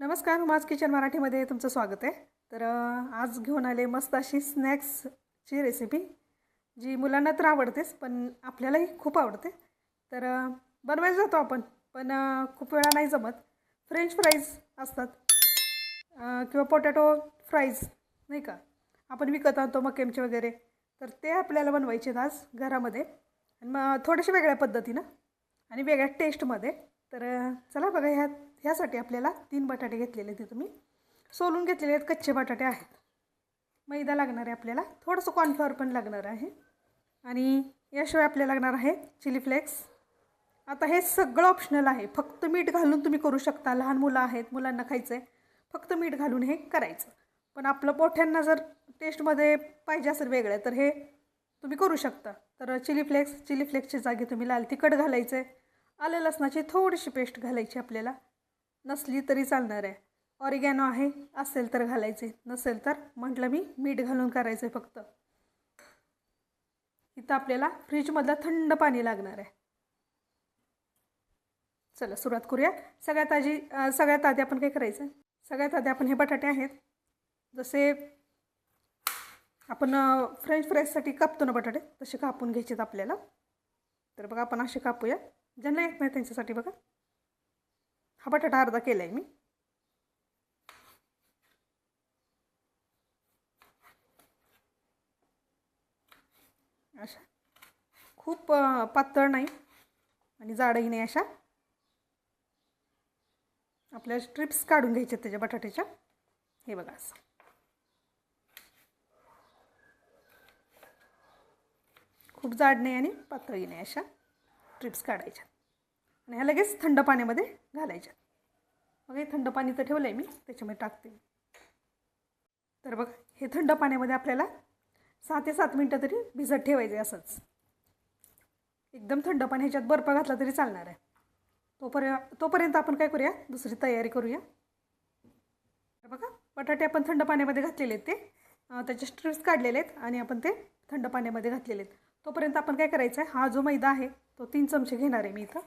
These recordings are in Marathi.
नमस्कार हुमाज किचन मराठीमध्ये तुमचं स्वागत आहे. तर आज घेऊन आले मस्त अशी स्नॅक्सची रेसिपी जी मुलांना तर आवडतेच पण आपल्यालाही खूप आवडते. तर बनवायला जातो आपण पण खूप वेळा नाही जमत. फ्रेंच फ्राईज असतात किंवा पोटॅटो फ्राईज नाही का? आपण विकत आणतो मकेमचे वगैरे. तर ते आपल्याला बनवायचे आहेत आज घरामध्ये. आणि मग थोडेसे वेगळ्या पद्धतीनं आणि वेगळ्या टेस्टमध्ये तर चला बघा ह्यात. ह्यासाठी आपल्याला तीन बटाटे घेतलेले ते तुम्ही. सोलून घेतलेले आहेत कच्चे बटाटे आहेत. मैदा लागणार आहे आपल्याला थोडंसं कॉर्नफ्लॉवर पण लागणार आहे. आणि याशिवाय आपल्याला लागणार आहे चिली फ्लेक्स आता हे सगळं ऑप्शनल आहे. फक्त मीठ घालून तुम्ही करू शकता. लहान मुलं आहेत मुलांना खायचं आहे फक्त मीठ घालून हे करायचं. पण आपलं मोठ्यांना जर टेस्टमध्ये पाहिजे असेल वेगळं तर हे तुम्ही करू शकता. तर चिली फ्लेक्स चिली फ्लेक्सच्या जागी तुम्ही लाल तिखट घालायचं आहे आलं लसणाची थोडीशी पेस्ट घालायची आपल्याला. नसली तरी चालणार आहे. ऑरिगॅनो आहे असेल तर घालायचे. नसेल तर म्हटलं मी मीठ घालून करायचं आहे फक्त. इथं आपल्याला फ्रीजमधलं थंड पाणी लागणार आहे. चला सुरुवात करूया. सगळ्यात आधी सगळ्यात आधी आपण काय करायचं? सगळ्यात आधी आपण हे बटाटे आहेत. जसे आपण फ्रेंच फ्राईजसाठी कापतो ना बटाटे तसे कापून घ्यायचेत आपल्याला. तर बघा आपण असे कापूया. ज्यांना येत नाही त्यांच्यासाठी बघा. हा बटाटा अर्धा केला आहे मी. अशा. खूप पातळ नाही आणि जाडही नाही अशा. आपल्या स्ट्रिप्स काढून घ्यायच्या त्याच्या बटाट्याच्या. हे बघा असं. खूप जाड नाही आणि पातळी नाही अशा ट्रिप्स काढायच्या आणि ह्या लगेच थंड पाण्यामध्ये घालायच्या. मग हे थंड पाणी तर ठेवलं आहे मी त्याच्यामध्ये टाकते. तर बघ हे थंड पाण्यामध्ये आपल्याला सहा ते सात मिनटं तरी भिजत ठेवायचे असंच. एकदम थंड पाणी ह्याच्यात बर्फ घातला तरी चालणार आहे. तोपर्यंत तोपर्यंत आपण काय करूया? दुसरी तयारी करूया. बघा बटाटे आपण थंड पाण्यामध्ये घातलेले आहेत ते. त्याचे स्ट्रिप्स काढलेले आहेत आणि आपण ते थंड पाण्यामध्ये घातलेले आहेत. तोपर्यंत आपण काय करायचं आहे? हा जो मैदा आहे तो तीन चमचे घेणार आहे मी इथं.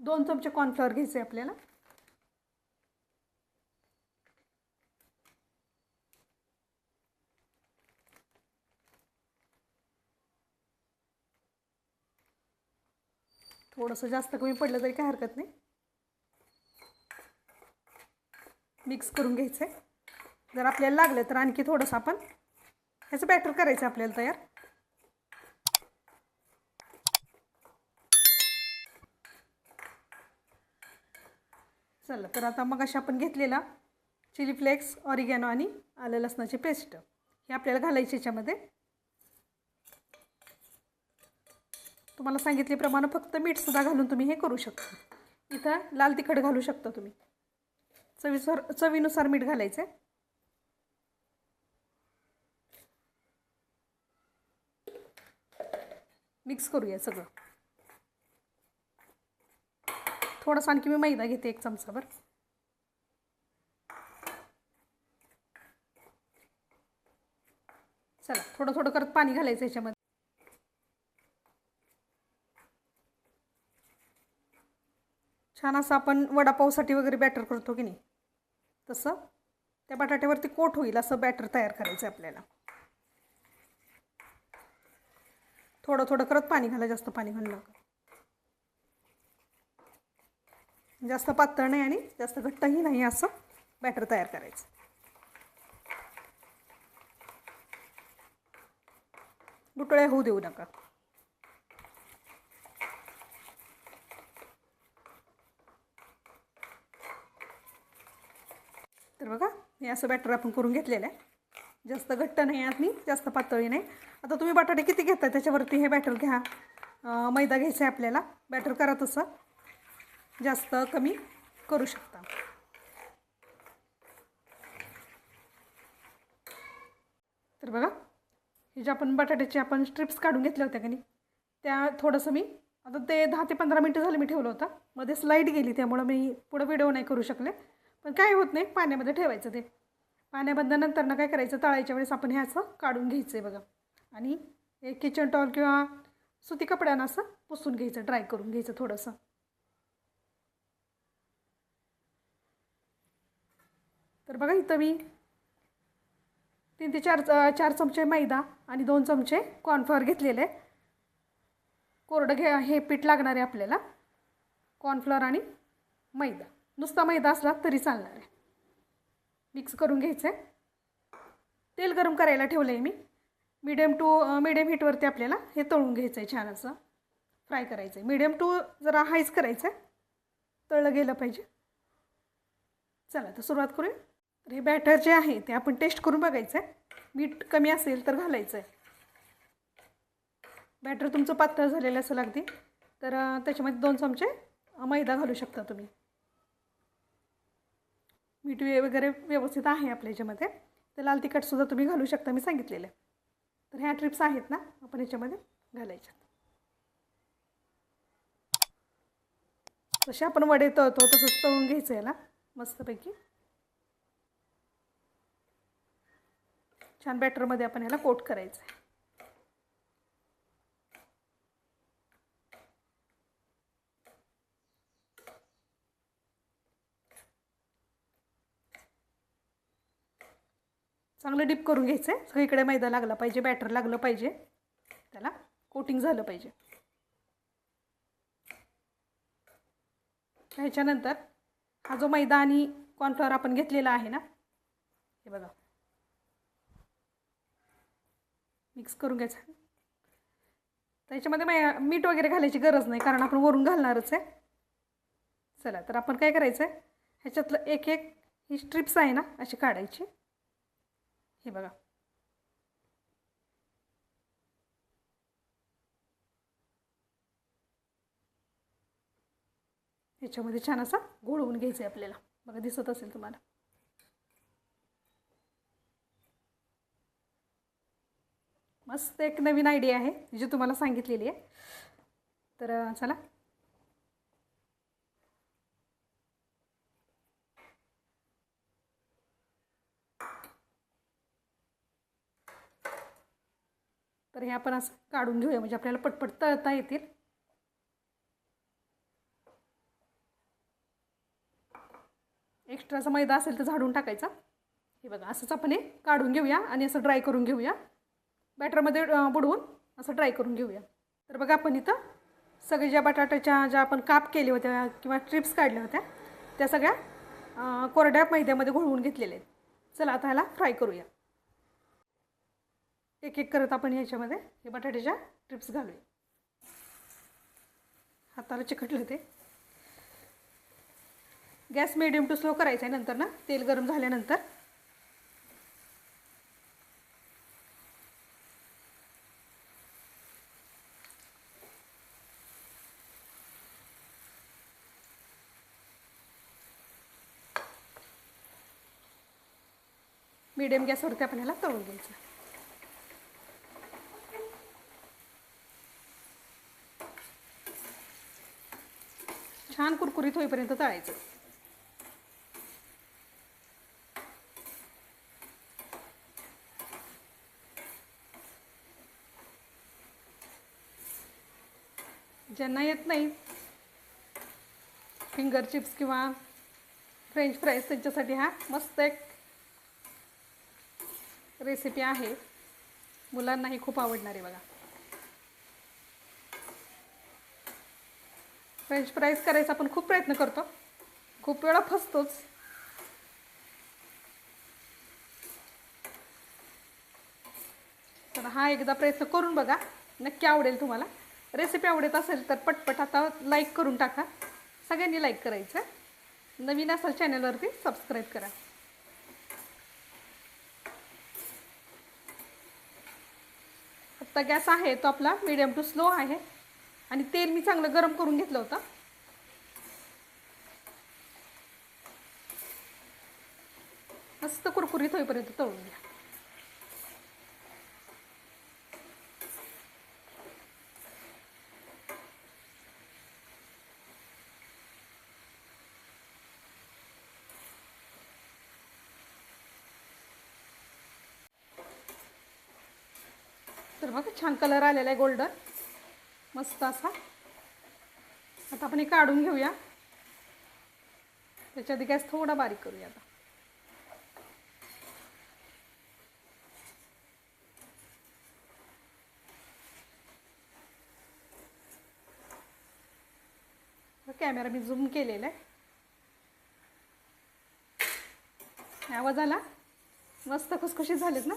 दोन चमचे कॉर्नफ्लॉवर घ्यायचे आपल्याला. थोडंसं जास्त कमी पडलं तरी काय हरकत नाही. मिक्स करून घ्यायचं आहे जर आपल्याला लागलं तर आणखी थोडंसं आपण ह्याचं बॅटर करायचं आहे आपल्याला तयार. चला तर आता मग अशा आपण घेतलेला चिली फ्लेक्स ऑरिगॅनो आणि आलं लसणाची पेस्ट. हे आपल्याला घालायची याच्यामध्ये. तुम्हाला सांगितल्याप्रमाणे फक्त मीठसुद्धा घालून तुम्ही हे करू शकता. इथं लाल तिखट घालू शकता तुम्ही. चवीनुसार चवीनुसार मीठ घालायचं आहे मिक्स करूया सगळं. थोडंसं आणखी मी मैदा घेते एक चमचाभर. चला थोडं थोडं करत पाणी घालायचं याच्यामध्ये. छान असं आपण वडापावसाठी वगैरे बॅटर करतो की नाही? तसं त्या बटाट्यावरती कोट होईल असं बॅटर तयार करायचं आहे आपल्याला. थोडं थोडं करत पाणी घाला जास्त पाणी घालू नका. जास्त पातळ नाही आणि जास्त घट्टही नाही असं बॅटर तयार करायचं. गुटळ्या होऊ देऊ नका. तर बघा हे असं बॅटर आपण करून घेतलेलं आहे. जास्त घट्ट नाही आणि जास्त पातळी नाही. आता तुम्ही बटाटे किती घेता त्याच्यावरती हे बॅटर घ्या. मैदा घ्यायचा आहे आपल्याला. बॅटर करा तसं. जास्त कमी करू शकता. तर बघा हे जे आपण बटाट्याचे आपण स्ट्रिप्स काढून घेतल्या होत्या का नाही त्या थोडंसं मी आता ते दहा ते पंधरा मिनटं झालं मी ठेवलं होतं. मध्ये स्लाईड गेली त्यामुळं मी पुढं व्हिडिओ नाही करू शकले. पण काय होत नाही पाण्यामध्ये ठेवायचं ते. पाण्यामध्ये ना काय करायचं तळायच्या वेळेस आपण हे असं काढून घ्यायचं आहे बघा. आणि हे किचन टॉल किंवा सुती कपड्यानं असं पुसून घ्यायचं ड्राय करून घ्यायचं थोडंसं. तर बघा इथं मी तीन ते चार चार चमचे मैदा आणि दोन चमचे कॉर्नफ्लॉवर घेतलेले. आहे. कोरडं घे हे पीठ लागणार आहे आपल्याला. कॉर्नफ्लॉवर आणि मैदा. नुसता मैदा असला तरी चालणार आहे. मिक्स करून घ्यायचं आहे तेल गरम करायला ठेवलं आहे मी मिडियम टू मिडियम हीटवरती आपल्याला हे तळून घ्यायचं आहे छान असं फ्राय करायचं आहे मिडियम टू जरा हायच करायचं आहे तळलं गेलं पाहिजे. चला तर सुरुवात करूया. हे बॅटर जे आहे ते आपण टेस्ट करून बघायचं आहे मीठ कमी असेल तर घालायचं आहे बॅटर तुमचं पातळ झालेलं असेल अगदी तर त्याच्यामध्ये दोन चमचे मैदा घालू शकता तुम्ही. मीठ वे- वगैरे व्यवस्थित आहे आपल्या याच्यामध्ये. तर लाल तिखटसुद्धा तुम्ही घालू शकता मी सांगितलेलं. आहे तर ह्या ट्रिप्स आहेत ना आपण याच्यामध्ये घालायच्या. जसे आपण वडे तळतो तसंच तळून घ्यायचं याला मस्तपैकी. छान बॅटरमध्ये आपण ह्याला कोट करायचं आहे. चांगलं डिप करून घ्यायचं आहे सगळीकडे मैदा लागला पाहिजे बॅटर लागलं पाहिजे. त्याला कोटिंग झालं पाहिजे. ह्याच्यानंतर हा जो मैदा आणि कॉर्नफ्लॉवर आपण घेतलेला आहे ना हे बघा. मिक्स करून घ्यायचं. त्याच्यामध्ये मा मीठ वगैरे घालायची गरज नाही कारण आपण वरून घालणारच आहे. चला तर आपण काय करायचं आहे ह्याच्यातलं एक एक ही स्ट्रिप्स आहे ना अशी काढायची. हे बघा. ह्याच्यामध्ये छान असा घोळवून घ्यायचं आहे आपल्याला. बघा दिसत असेल तुम्हाला. मस्त एक नवीन आयडिया आहे जी तुम्हाला सांगितलेली आहे. तर चला. तर हे आपण असं काढून घेऊया म्हणजे आपल्याला पटपट तळता येतील. एक्स्ट्राचा मैदा असेल तर झाडून टाकायचा. हे बघा असंच आपण हे काढून घेऊया आणि असं ड्राय करून घेऊया. बॅटरमध्ये बुडवून असं ड्राय करून घेऊया. तर बघा आपण इथं सगळे ज्या बटाट्याच्या ज्या आपण काप केले होत्या किंवा ट्रिप्स काढल्या होत्या त्या सगळ्या कोरड्या मैद्यामध्ये घोळवून घेतलेल्या आहेत. चला आता ह्याला फ्राय करूया. एक एक करत आपण ह्याच्यामध्ये हे बटाट्याच्या ट्रिप्स घालूया. हाताला चिकटलं ते. गॅस मिडियम टू स्लो करायचं आहे नंतर ना तेल गरम झाल्यानंतर मीडियम गॅसवरती आपण ह्याला तळून घ्यायचं. छान कुरकुरीत होईपर्यंत तळायचं. ज्यांना येत नाही फिंगर चिप्स किंवा फ्रेंच फ्राईज त्यांच्यासाठी हा मस्त एक रेसिपी आहे. मुलांनाही खूप आवडणार आहे बघा. फ्रेंच फ्राईज करायचा आपण खूप प्रयत्न करतो. खूप वेळा फसतोच. तर हा एकदा प्रयत्न करून बघा. नक्की आवडेल तुम्हाला. रेसिपी आवडत असेल तर पटपट आता लाईक करून टाका. सगळ्यांनी लाईक करायचं. नवीन असाल चॅनलवरती सबस्क्राईब करा. आत्ता गॅस आहे तो आपला मीडियम टू स्लो आहे. आणि तेल मी चांगलं गरम करून घेतलं होतं. मस्त कुरकुरीत होईपर्यंत तळून घ्या. तर बघा छान कलर आलेला आहे गोल्डन. मस्त असा. आता आपण हे काढून घेऊया. त्याच्या आधी गॅस थोडा बारीक करूया आता. कॅमेरा मी झूम केलेला आहे. आवाज आला? मस्त खुसखुशीत झालेत ना?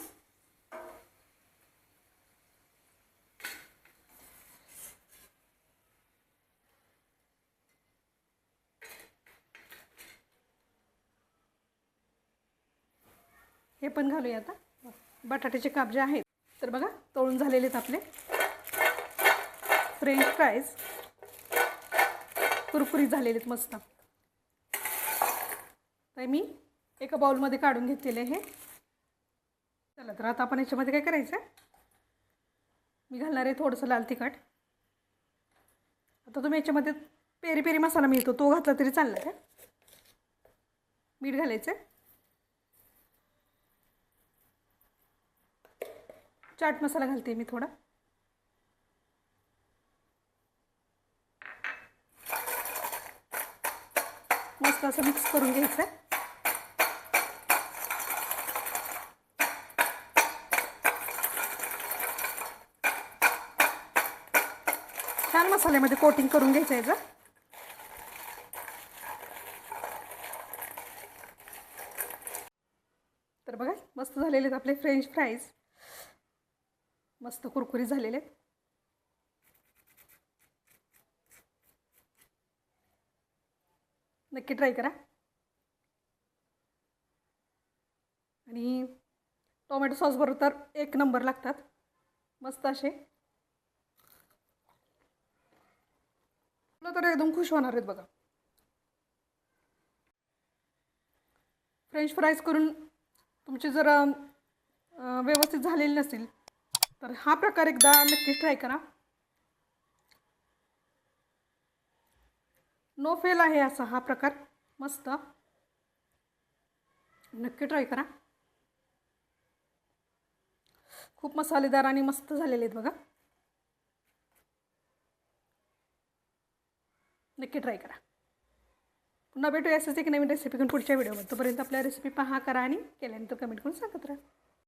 पण घालूया आता. बटाट्याचे काप जे आहेत तर बघा तळून झालेले आहेत आपले. फ्रेंच फ्राईज कुरकुरीत झालेले आहेत मस्त. तर मी एका बाउलमध्ये काढून घेतलेले हे. चला तर आता आपण याच्यामध्ये काय करायचं? आहे मी घालणार आहे थोडंसं लाल तिखट. आता तुम्ही याच्यामध्ये पेरी पेरी मसाला मिळतो तो घातला तरी चालला आहे. मीठ घालायचं आहे चाट मसाला घालते मी थोडा. मस्त असं मिक्स करून घ्यायचं. आहे छान मसाल्यामध्ये कोटिंग करून घ्यायचं याचं तर बघा मस्त झालेले आहेत आपले फ्रेंच फ्राईज मस्त कुरकुरीत झालेले आहेत. नक्की ट्राय करा. आणि टोमॅटो सॉस बरोबर तर एक नंबर लागतात. मस्त असे. तर एकदम खुश होणार आहेत बघा. फ्रेंच फ्राईज करून तुमचे जर व्यवस्थित झालेले नसतील तर हा प्रकार एकदा नक्कीच ट्राय करा. नो फेल आहे असा हा प्रकार. मस्त. नक्की ट्राय करा. खूप मसालेदार आणि मस्त झालेले आहेत बघा. नक्की ट्राय करा. पुन्हा भेटूया असंच एक नवीन रेसिपी घेऊन पुढच्या व्हिडिओमध्ये तोपर्यंत आपल्या रेसिपी पहा करा आणि केल्यानंतर कमेंट करून सांगत राहा.